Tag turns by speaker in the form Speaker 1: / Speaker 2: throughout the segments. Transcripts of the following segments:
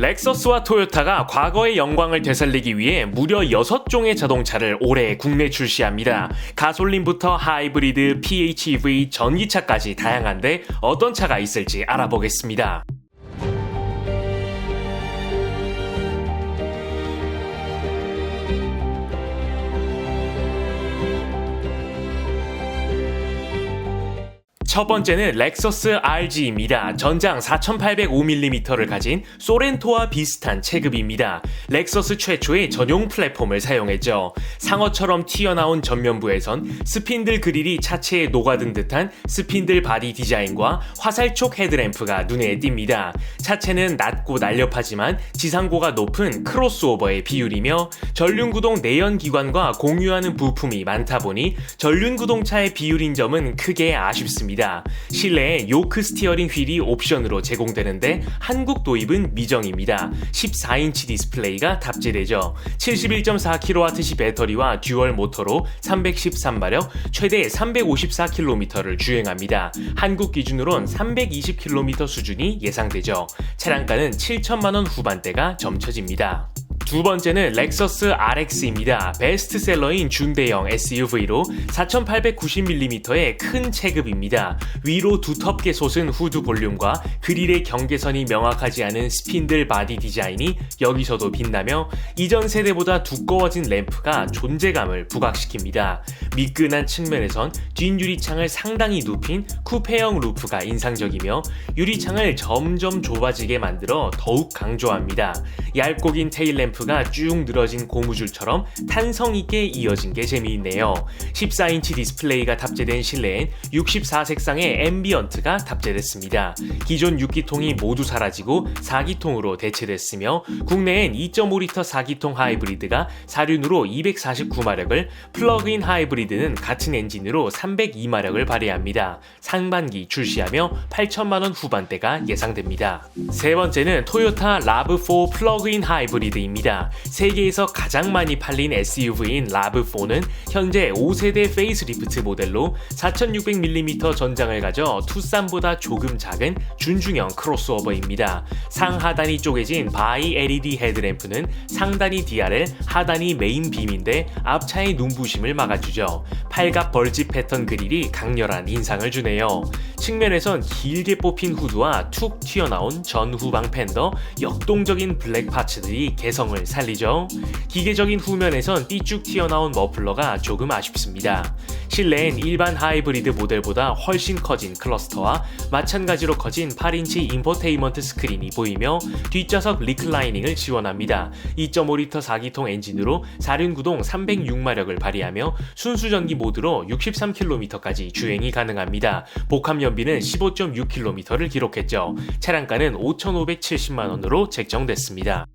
Speaker 1: 렉서스와 토요타가 과거의 영광을 되살리기 위해 무려 6종의 자동차를 올해 국내 출시합니다. 가솔린부터 하이브리드, PHEV, 전기차까지 다양한데 어떤 차가 있을지 알아보겠습니다. 첫 번째는 렉서스 RG입니다. 전장 4805mm를 가진 소렌토와 비슷한 체급입니다. 렉서스 최초의 전용 플랫폼을 사용했죠. 상어처럼 튀어나온 전면부에선 스핀들 그릴이 차체에 녹아든 듯한 스핀들 바디 디자인과 화살촉 헤드램프가 눈에 띕니다. 차체는 낮고 날렵하지만 지상고가 높은 크로스오버의 비율이며 전륜구동 내연 기관과 공유하는 부품이 많다 보니 전륜구동차의 비율인 점은 크게 아쉽습니다. 있습니다. 실내에 요크 스티어링 휠이 옵션으로 제공되는데 한국 도입은 미정입니다. 14인치 디스플레이가 탑재되죠. 71.4kWh 배터리와 듀얼 모터로 313마력, 최대 354km를 주행합니다. 한국 기준으론 320km 수준이 예상되죠. 차량가는 7천만원 후반대가 점쳐집니다. 두 번째는 렉서스 RX입니다. 베스트셀러인 중대형 SUV로 4890mm의 큰 체급입니다. 위로 두텁게 솟은 후드 볼륨과 그릴의 경계선이 명확하지 않은 스핀들 바디 디자인이 여기서도 빛나며 이전 세대보다 두꺼워진 램프가 존재감을 부각시킵니다. 미끈한 측면에선 뒷 유리창을 상당히 눕힌 쿠페형 루프가 인상적이며 유리창을 점점 좁아지게 만들어 더욱 강조합니다. 얇고 긴 테일 램프 램프가 쭉 늘어진 고무줄처럼 탄성 있게 이어진 게 재미있네요. 14인치 디스플레이가 탑재된 실내엔 64색상의 앰비언트가 탑재됐습니다. 기존 6기통이 모두 사라지고 4기통으로 대체됐으며 국내엔 2.5L 4기통 하이브리드가 사륜으로 249마력을 플러그인 하이브리드는 같은 엔진으로 302마력을 발휘합니다. 상반기 출시하며 8천만원 후반대가 예상됩니다. 세 번째는 토요타 라브4 플러그인 하이브리드입니다. 있습니다. 세계에서 가장 많이 팔린 SUV인 라브4는 현재 5세대 페이스리프트 모델로 4600mm 전장을 가져 투싼보다 조금 작은 준중형 크로스오버입니다. 상하단이 쪼개진 바이 LED 헤드램프는 상단이 DRL, 하단이 메인 빔인데 앞차의 눈부심을 막아주죠. 팔각 벌집 패턴 그릴이 강렬한 인상을 주네요. 측면에선 길게 뽑힌 후드와 툭 튀어나온 전후방 팬더, 역동적인 블랙 파츠들이 개성을 살리죠. 기계적인 후면에선 삐쭉 튀어나온 머플러가 조금 아쉽습니다. 실내엔 일반 하이브리드 모델보다 훨씬 커진 클러스터와 마찬가지로 커진 8인치 인포테인먼트 스크린이 보이며 뒷좌석 리클라이닝을 지원합니다. 2.5L 4기통 엔진으로 4륜 구동 306마력을 발휘하며 순수전기 모드로 63km까지 주행이 가능합니다. 복합 연비는 15.6km를 기록했죠. 차량가는 5,570만원으로 책정됐습니다.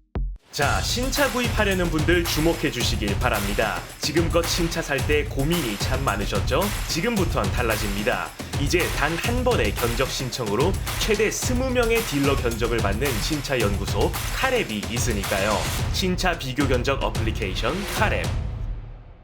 Speaker 1: 자, 신차 구입하려는 분들 주목해 주시길 바랍니다. 지금껏 신차 살 때 고민이 참 많으셨죠? 지금부턴 달라집니다. 이제 단 한 번의 견적 신청으로 최대 20명의 딜러 견적을 받는 신차 연구소 카랩이 있으니까요. 신차 비교 견적 어플리케이션 카랩.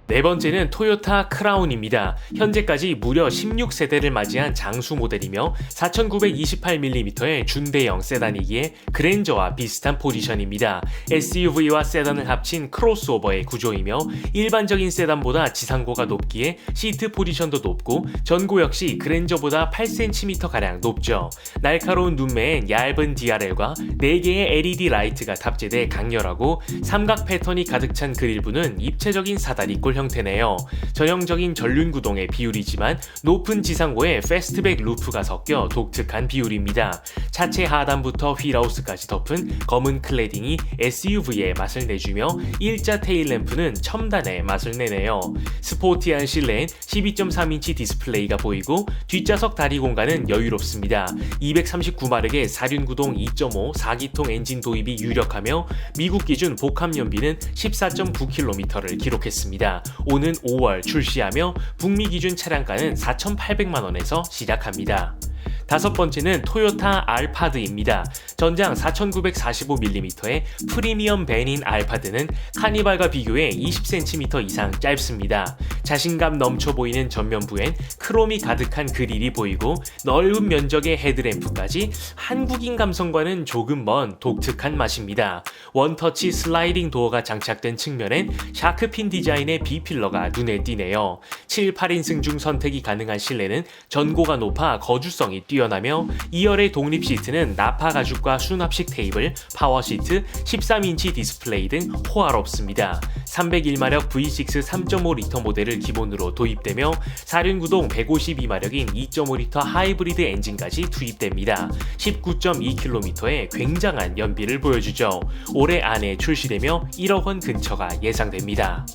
Speaker 1: 네 번째는 토요타 크라운입니다. 현재까지 무려 16세대를 맞이한 장수 모델이며 4928mm의 준대형 세단이기에 그랜저와 비슷한 포지션입니다. SUV와 세단을 합친 크로스오버의 구조이며 일반적인 세단보다 지상고가 높기에 시트 포지션도 높고 전고 역시 그랜저보다 8cm가량 높죠. 날카로운 눈매엔 얇은 DRL과 4개의 LED 라이트가 탑재돼 강렬하고 삼각 패턴이 가득 찬 그릴부는 입체적인 사다리 꼴 형태네요. 전형적인 전륜 구동의 비율이지만 높은 지상고에 패스트백 루프가 섞여 독특한 비율입니다. 차체 하단부터 휠하우스까지 덮은 검은 클레딩이 SUV의 맛을 내주며 일자 테일 램프는 첨단의 맛을 내네요. 스포티한 실내엔 12.3인치 디스플레이가 보이고 뒷좌석 다리 공간은 여유롭습니다. 239마력의 사륜구동 2.5 4기통 엔진 도입이 유력하며 미국 기준 복합 연비는 14.9km를 기록했습니다. 오는 5월 출시하며 북미 기준 차량가는 4,800만 원에서 시작합니다. 다섯 번째는 토요타 알파드입니다. 전장 4945mm의 프리미엄 밴인 알파드는 카니발과 비교해 20cm 이상 짧습니다. 자신감 넘쳐 보이는 전면부엔 크롬이 가득한 그릴이 보이고 넓은 면적의 헤드램프까지 한국인 감성과는 조금 먼 독특한 맛입니다. 원터치 슬라이딩 도어가 장착된 측면엔 샤크핀 디자인의 B필러가 눈에 띄네요. 7, 8인승 중 선택이 가능한 실내는 전고가 높아 거주성이 뛰어 나며 2열의 독립 시트는 나파 가죽과 수납식 테이블, 파워 시트, 13인치 디스플레이 등 호화롭습니다. 301마력 V6 3.5리터 모델을 기본으로 도입되며 4륜구동 152마력인 2.5리터 하이브리드 엔진까지 투입됩니다. 19.2km의 굉장한 연비를 보여주죠. 올해 안에 출시되며 1억 원 근처가 예상됩니다.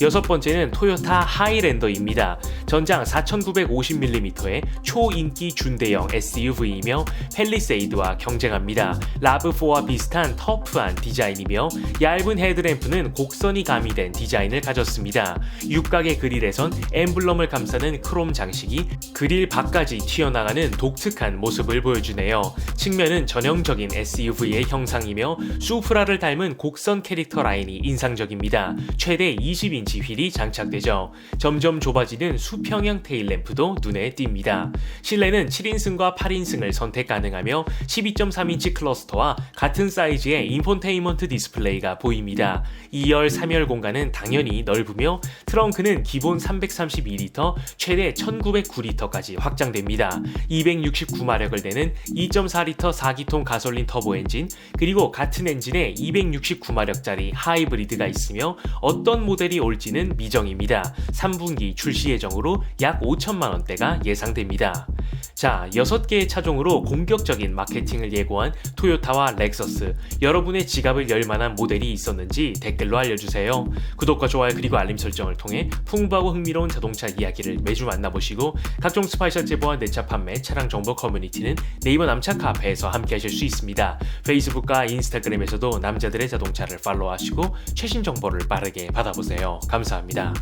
Speaker 1: 여섯 번째는 토요타 하이랜더입니다. 전장 4950mm의 초인기 준대형 SUV이며 펠리세이드와 경쟁합니다. 라브4와 비슷한 터프한 디자인이며 얇은 헤드램프는 곡선이 가미된 디자인을 가졌습니다. 육각의 그릴에선 엠블럼을 감싸는 크롬 장식이 그릴 밖까지 튀어나가는 독특한 모습을 보여주네요. 측면은 전형적인 SUV의 형상이며 수프라를 닮은 곡선 캐릭터 라인이 인상적입니다. 최대 20인치 휠이 장착되죠. 점점 좁아지는 수 평형 테일 램프도 눈에 띕니다. 실내는 7인승과 8인승을 선택 가능하며 12.3인치 클러스터와 같은 사이즈의 인폰테인먼트 디스플레이가 보입니다. 2열, 3열 공간은 당연히 넓으며 트렁크는 기본 332리터, 최대 1909리터까지 확장됩니다. 269마력을 내는 2.4리터 4기통 가솔린 터보 엔진, 그리고 같은 엔진에 269마력짜리 하이브리드가 있으며 어떤 모델이 올지는 미정입니다. 3분기 출시 예정 으로 약 5천만 원대가 예상됩니다. 자, 6개의 차종으로 공격적인 마케팅을 예고한 토요타와 렉서스. 여러분의 지갑을 열 만한 모델이 있었는지 댓글로 알려주세요. 구독과 좋아요 그리고 알림 설정을 통해 풍부하고 흥미로운 자동차 이야기를 매주 만나보시고 각종 스파이셜 제보와 내차 판매, 차량 정보 커뮤니티는 네이버 남차 카페에서 함께 하실 수 있습니다. 페이스북과 인스타그램에서도 남자들의 자동차를 팔로우하시고 최신 정보를 빠르게 받아보세요. 감사합니다.